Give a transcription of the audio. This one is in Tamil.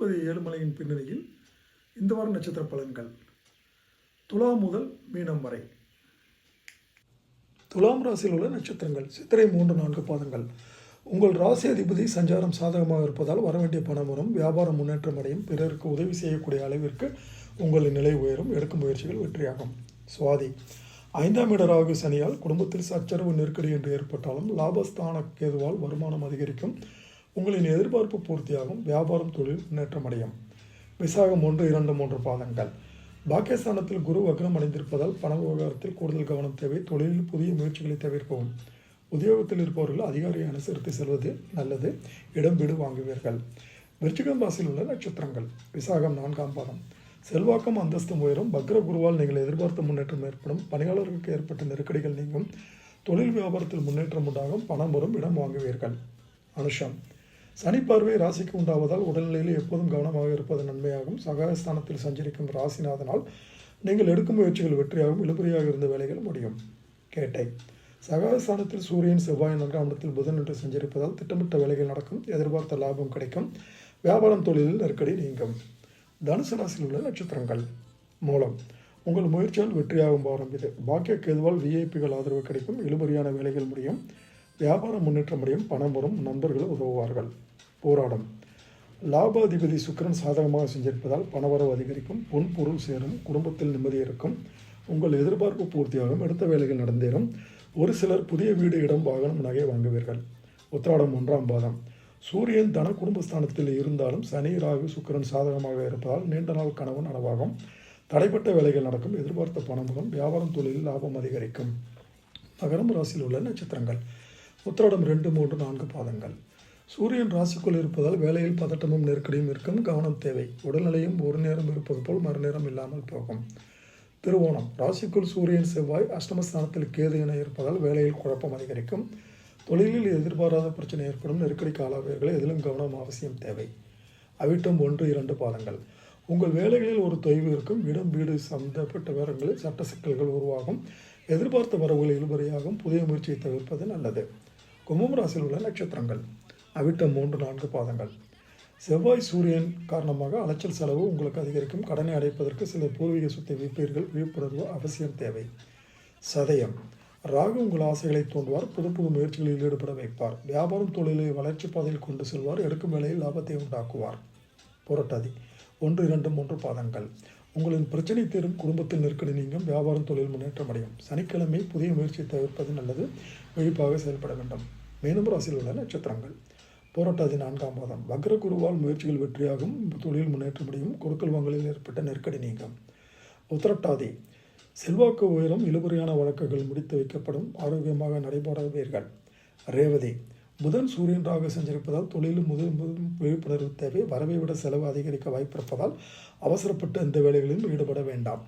திருப்பதி ஏழுமலையின் பின்னணியில் இந்த வார நட்சத்திர பலன்கள். துலாம் முதல் மீனம் வரை. துலாம் ராசியில் உள்ள நட்சத்திரங்கள் சித்திரை மூன்று நான்கு பாதங்கள். உங்கள் ராசி அதிபதி சஞ்சாரம் சாதகமாக இருப்பதால் வரவேண்டிய பணம் வரும் வியாபாரம் முன்னேற்றம் அடையும் பிறருக்கு உதவி செய்யக்கூடிய அளவிற்கு உங்களின் நிலை உயரும் எடுக்கும் முயற்சிகள் வெற்றியாகும். சுவாதி ஐந்தாம் இட ராகு சனியால் குடும்பத்தில் சச்சரவு நெருக்கடி என்று ஏற்பட்டாலும் லாபஸ்தான கேதுவால் வருமானம் அதிகரிக்கும். உங்களின் எதிர்பார்ப்பு பூர்த்தியாகும். வியாபாரம் தொழில் முன்னேற்றம் அடையும். விசாகம் ஒன்று இரண்டு மூன்று பாதங்கள். பாக்கியஸ்தானத்தில் குரு வக்ரம் அடைந்திருப்பதால் பண விவகாரத்தில் கூடுதல் கவனம் தேவை. தொழிலில் புதிய முயற்சிகளை தவிர்க்கவும். உத்தியோகத்தில் இருப்பவர்கள் அதிகாரியை அனுசரித்து செல்வது நல்லது. இடம் வீடு வாங்குவீர்கள். விருச்சிகம் ராசியில் உள்ள நட்சத்திரங்கள். விசாகம் நான்காம் பாதம். செல்வாக்கம் அந்தஸ்தம் உயரும். பக்ர குருவால் நீங்கள் எதிர்பார்த்த முன்னேற்றம் ஏற்படும். பணியாளர்களுக்கு ஏற்பட்ட நெருக்கடிகள் நீங்கும். தொழில் வியாபாரத்தில் முன்னேற்றம் உண்டாகும். பணம் வரும். இடம் வாங்குவீர்கள். அனுஷம். சனி ராசிக்கு உண்டாவதால் உடல்நிலையில் எப்போதும் கவனமாக இருப்பது நன்மையாகும். சகாயஸ்தானத்தில் சஞ்சரிக்கும் ராசிநாதனால் நீங்கள் எடுக்கும் முயற்சிகள் வெற்றியாகும். இழுபறியாக இருந்த வேலைகள் முடியும். கேட்டை. சகாயஸ்தானத்தில் சூரியன் செவ்வாய் நான்காம் இடத்தில் புதன் என்று சஞ்சரிப்பதால் திட்டமிட்ட வேலைகள் நடக்கும். எதிர்பார்த்த லாபம் கிடைக்கும். வியாபாரம் தொழிலில் நெருக்கடி நீங்கும். தனுசு ராசியில் உள்ள நட்சத்திரங்கள். மூலம். உங்கள் முயற்சியால் வெற்றியாகும் வாரம் இது. பாக்கிய கேதுவால் விஐபிகள் ஆதரவு கிடைக்கும். இழுபறியான வேலைகள் முடியும். வியாபாரம் முன்னேற்றம் அடையும். பணம் வரும். நண்பர்கள் உதவுவார்கள். போராடும். லாபாதிபதி சுக்கிரன் சாதகமாக செஞ்சிருப்பதால் பணவரவு அதிகரிக்கும் பொன் பொருள் சேரும் குடும்பத்தில் நிம்மதி இருக்கும் உங்கள் எதிர்பார்ப்பு பூர்த்தியாகும் எடுத்த வேலைகள் நடந்தேறும் ஒரு சிலர் புதிய வீடு இடம் வாகனம் நகை வாங்குவீர்கள். உத்திராடம் ஒன்றாம் பாதம். சூரியன் தன குடும்பஸ்தானத்தில் இருந்தாலும் சனி ராகு சுக்கிரன் சாதகமாக இருப்பதால் நீண்ட நாள் கனவு நனவாகும். தடைப்பட்ட வேலைகள் நடக்கும் எதிர்பார்த்த பணமுகம் வியாபாரம் தொழிலில் லாபம் அதிகரிக்கும். மகரம் ராசியில் உள்ள நட்சத்திரங்கள். உத்திராடம் ரெண்டு மூன்று நான்கு பாதங்கள். சூரியன் ராசிக்குள் இருப்பதால் வேலையில் பதட்டமும் நெருக்கடியும் இருக்கும். கவனம் தேவை. உடல்நிலையும் ஒரு நேரம் இருப்பது போல் மறுநேரம் இல்லாமல் போகும். திருவோணம். ராசிக்குள் சூரியன் செவ்வாய் அஷ்டமஸ்தானத்தில் கேது என இருப்பதால் வேலையில் குழப்பம் அதிகரிக்கும். தொழிலில் எதிர்பாராத பிரச்சனை ஏற்படும். நெருக்கடி காலாவியர்களை எதிலும் கவனம் அவசியம் தேவை. அவிட்டம் ஒன்று இரண்டு பாதங்கள். உங்கள் வேலைகளில் ஒரு தொய்வு இருக்கும். இடம் வீடு சம்பந்தப்பட்ட விவரங்களில் சட்ட சிக்கல்கள் உருவாகும். எதிர்பார்த்த வரவுகள் இழுபறையாகும். புதிய முயற்சியை தவிர்ப்பது நல்லது. கும்பம் ராசியில் உள்ள நட்சத்திரங்கள். அவிட்டம் மூன்று நான்கு பாதங்கள். செவ்வாய் சூரியன் காரணமாக அலைச்சல் செலவு உங்களுக்கு அதிகரிக்கும். கடனை அடைப்பதற்கு சில பூர்வீக சொத்தை வைப்பீர்கள். விழிப்புணர்வு அவசியம் தேவை. சதயம். ராகு உங்கள் ஆசைகளை தூண்டுவார். புது புது முயற்சிகளில் ஈடுபட வைப்பார். வியாபாரம் தொழிலை வளர்ச்சி பாதையில் கொண்டு செல்வார். எடுக்கும் வேலையில் லாபத்தை உண்டாக்குவார். புரட்டாதி. ஒன்று இரண்டு மூன்று பாதங்கள். உங்களின் பிரச்சனை தீரும். குடும்பத்தில் நெருக்கடி நீங்கும். வியாபாரம் தொழில் முன்னேற்றம் அடையும். சனிக்கிழமை புதிய முயற்சியை தவிர்ப்பது நல்லது. விழிப்பாக செயல்பட வேண்டும். மேலும் ராசியில் உள்ள நட்சத்திரங்கள். போராட்டாதி நான்காம் மாதம். வக்ர குருவால் முயற்சிகள் வெற்றியாகும். தொழில் முன்னேற்றமடையும் கொடுக்கல் வாங்கலில் ஏற்பட்ட நெருக்கடி நீங்கும் உத்தரட்டாதி. செல்வாக்கு உயரும். இழுபறியான வழக்குகள் முடித்து வைக்கப்படும். ஆரோக்கியமாக நடைபெறவீர்கள். ரேவதி. புதன் சூரியன் ராக சஞ்சரிப்பதால் தொழிலும் முதல் முதல் விழிப்புணர்வு தேவை. வரவை விட செலவு அதிகரிக்க வாய்ப்பிருப்பதால் அவசரப்பட்டு எந்த வேலைகளிலும் ஈடுபட வேண்டாம்.